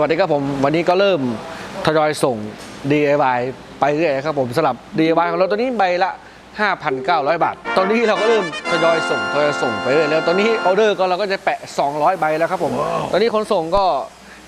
สวัสดีครับผม วันนี้ก็เริ่มทยอยส่ง DIY ไปเรื่อยครับผมสำหรับ DIY ของเราตัวนี้ใบละ 5,900 บาท ตอนนี้เราก็เริ่มทยอยส่งทยอยส่งไปเรื่อยแล้วตอนนี้ออเดอร์ก็เราก็จะแปะ 200 ใบแล้วครับผม ตอนนี้คนส่งก็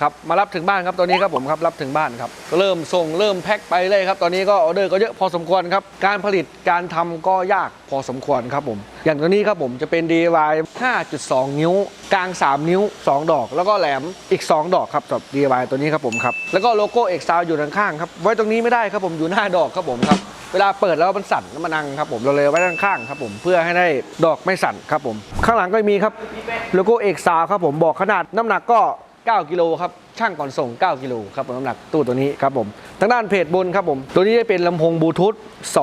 ครับมารับถึงบ้านครับตอนนี้ครับผมครับรับถึงบ้านครับก็เริ่มส่งเริ่มแพ็คไปเลยครับตอนนี้ก็ออเดอร์ก็เยอะพอสมควรครับการผลิตการทำก็ยากพอสมควรครับผม อย่างตัวนี้ครับผมจะเป็น DIY 5.2 นิ้ว กลาง 3 นิ้ว 2 ดอก แล้วก็แหลมอีก 2 ดอกครับสำหรับ DIY ตัวนี้ครับผมครับ แล้วก็โลโก้เอกซาวอยู่ด้านข้างครับไว้ตรงนี้ไม่ได้ครับผมอยู่หน้าดอกครับผมครับเวลาเปิดแล้วมันสั่นแล้วมันนังครับผมเราเลยไว้ด้านข้างครับผมเพื่อให้ได้ดอกไม่สั่นครับผม ข้างหลังก็มีครับโลโก้เอกซาวครับผมบอกขนาดน้ำหนักก็ 9 กิโลครับช่างก่อนส่ง 9 กิโลครับผมน้ำหนักตู้ตัวนี้ครับผมทางด้านเพจบนครับผม ตัวนี้จะเป็นลำโพงบลูทูธ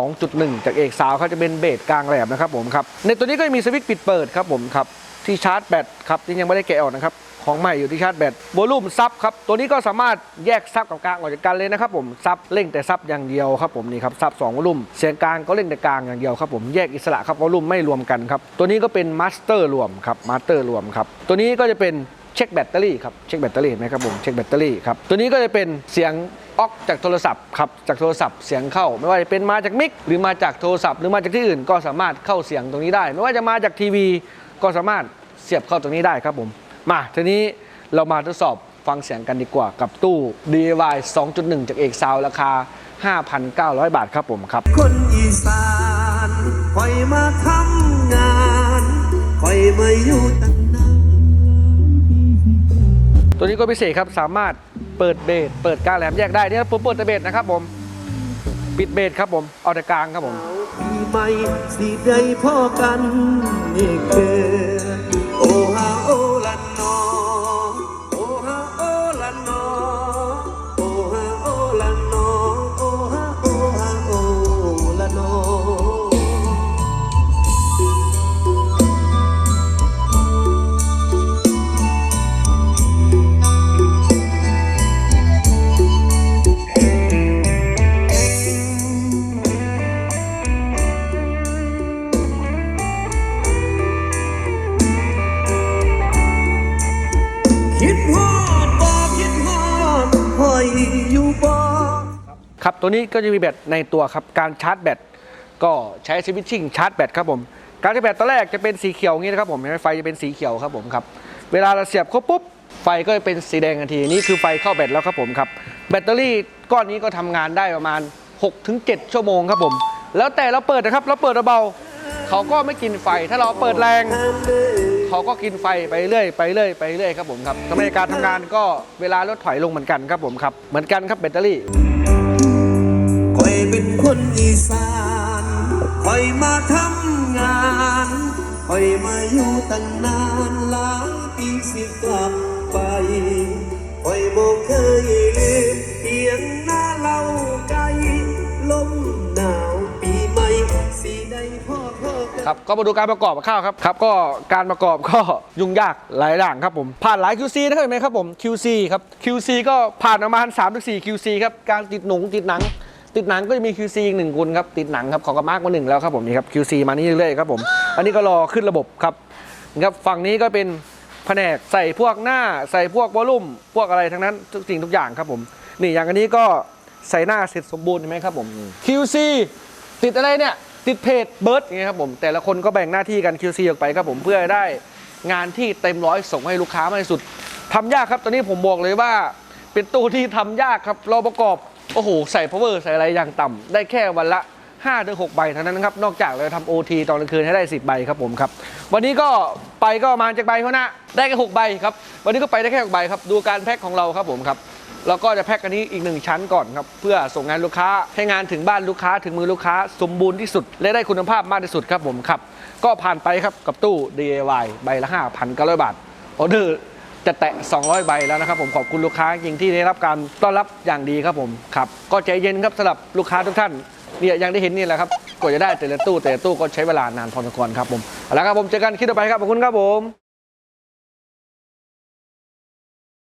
2.1 จากเอกสาวเขาจะเป็นเบสกลางแหลมนะครับผมครับในตัวนี้ก็มีสวิตช์ปิดเปิดครับผมครับที่ชาร์จแบตครับที่ยังไม่ได้แกะออกนะครับของใหม่อยู่ที่ชาร์จแบตโวลูมซับครับ ตัวนี้ก็สามารถแยกซับกับกลางออกจากกันเลยนะครับผม ซับเร่งแต่ซับอย่างเดียวครับผมนี่ครับซับ2วอลูมเสียงกลางก็เร่งแต่กลางอย่างเดียวครับผมแยกอิสระครับวอลูมไม่รวมกันครับ ตัวนี้ก็เป็นมาสเตอร์รวมครับมาสเตอร์รวมครับ ตัวนี้ก็จะเป็น เช็คแบตเตอรี่ครับเช็คแบตเตอรี่เห็นไหมครับผมเช็คแบตเตอรี่ครับตัวนี้ก็จะเป็นเสียงออกจากโทรศัพท์ครับจากโทรศัพท์เสียงเข้า ไม่ว่าจะเป็นมาจากมิกหรือมาจากโทรศัพท์หรือมาจากที่อื่นก็สามารถเข้าเสียงตรงนี้ได้ ไม่ว่าจะมาจากทีวีก็สามารถเสียบเข้าตรงนี้ได้ครับผมมาทีนี้เรามาทดสอบฟังเสียงกันดีกว่ากับตู้ DIY 2.1 จากเอกซาวราคา 5,900 บาทครับผมครับ คนอีสานคอยมาทำงานคอยมาอยู่ตั้ง ตัวนี้ก็พิเศษครับสามารถเปิดเบสเปิดกลางแหลมแยกได้เนี่ยผมเปิดแต่เบสนะครับผมปิดเบสครับผมเอาแต่กลางครับผมปีใหม่สีใดพ่อกันนี่เกิด อยอยู่บ่ครับตัวนี้ก็จะมีแบตในตัวครับ การชาร์จแบตก็ใช้สวิตชิ่งชาร์จแบตครับผม การชาร์จแบตตอนแรกจะเป็นสีเขียวอย่างนี้นะครับผมไฟจะเป็นสีเขียวครับผมครับ เวลาเราเสียบเข้าปุ๊บไฟก็จะเป็นสีแดงทันทีนี่คือไฟเข้าแบตแล้วครับผมครับ แบตเตอรี่ก้อนนี้ก็ทำงานได้ประมาณ 6-7 ชั่วโมงครับผม แล้วแต่เราเปิดนะครับ เราเปิดเบาเขาก็ไม่กินไฟถ้าเราเปิดแรง เขาก็กินไฟไปเรื่อยไปเรื่อยไปเรื่อยครับผมครับทำให้การทำงานก็เวลาลดถอยลงเหมือนกันครับผมครับ เหมือนกันครับแบตเตอรี่คอยเป็นคนอีสานคอยมาทำงานคอยมาอยู่ตั้งนานหลายปีสิกลับไปคอยบ่เคยลืมเพียงหน้าเล่า ครับก็มาดูการประกอบกับข้าวครับครับก็การประกอบก็ยุ่งยากหลายอย่างครับผมผ่านหลาย QC นะครับเห็นไหมครับผม QC ครับ QC ก็ผ่านประมาณ3-4ถึง4 QC ครับการติดหนงติดหนังติดหนังก็จะมี QC อีกหนึ่งคนครับติดหนังครับเขาก็มาร์กมาหนึ่งแล้วครับผมนี่ครับ QC มานี่เรื่อยๆครับผมอันนี้ก็รอขึ้นระบบครับนี่ครับฝั่งนี้ก็เป็นแผนกใส่พวกหน้าใส่พวกวอลลุ่มพวกอะไรทั้งนั้นทุกสิ่งทุกอย่างครับผม นี่อย่างอันนี้ก็ใส่หน้าเสร็จสมบูรณ์เห็นไหมครับผม QC ติดอะไรเนี่ย ติดเพจเบิร์ดอย่างเงี้ยครับผมแต่ละคนก็แบ่งหน้าที่กัน QC ออกไปครับผมเพื่อได้งานที่เต็มร้อยส่งให้ลูกค้ามากที่สุดทำยากครับตอนนี้ผมบอกเลยว่า เป็นตู้ที่ทำยากครับเราประกอบโอ้โหใส่ power ใส่อะไรอย่างต่ำได้แค่วันละ5ถึง6ใบเท่านั้นครับนอกจากเราจะทำ OT ตอนกลางคืนให้ได้ 10 ใบครับผมครับ วันนี้ก็ไปก็ประมาณจากใบเท่านั้นได้แค่6ใบครับวันนี้ก็ไปได้แค่6ใบครับดูการแพ็คของเราครับผมครับ แล้วก็จะแพ็คอันนี้อีกหนึ่งชั้นก่อนครับเพื่อส่งงานลูกค้าให้งานถึงบ้านลูกค้าถึงมือลูกค้าสมบูรณ์ที่สุด และได้คุณภาพมากที่สุดครับผมครับ ก็ผ่านไปครับกับตู้ DIY ใบละ 5,900 บาทออเดอร์จะแตะ 200 ใบแล้วนะครับผมขอบคุณลูกค้าจริงที่ได้รับการต้อนรับอย่างดีครับผมครับก็ใจเย็นครับสำหรับลูกค้าทุกท่านเนี่ยอย่างที่เห็นนี่แหละครับกว่าจะได้แต่ละตู้แต่ละตู้ก็ใช้เวลานานพอสมควรครับผมเอาละครับผมเจอกันคลิปต่อไปครับขอบคุณครับผม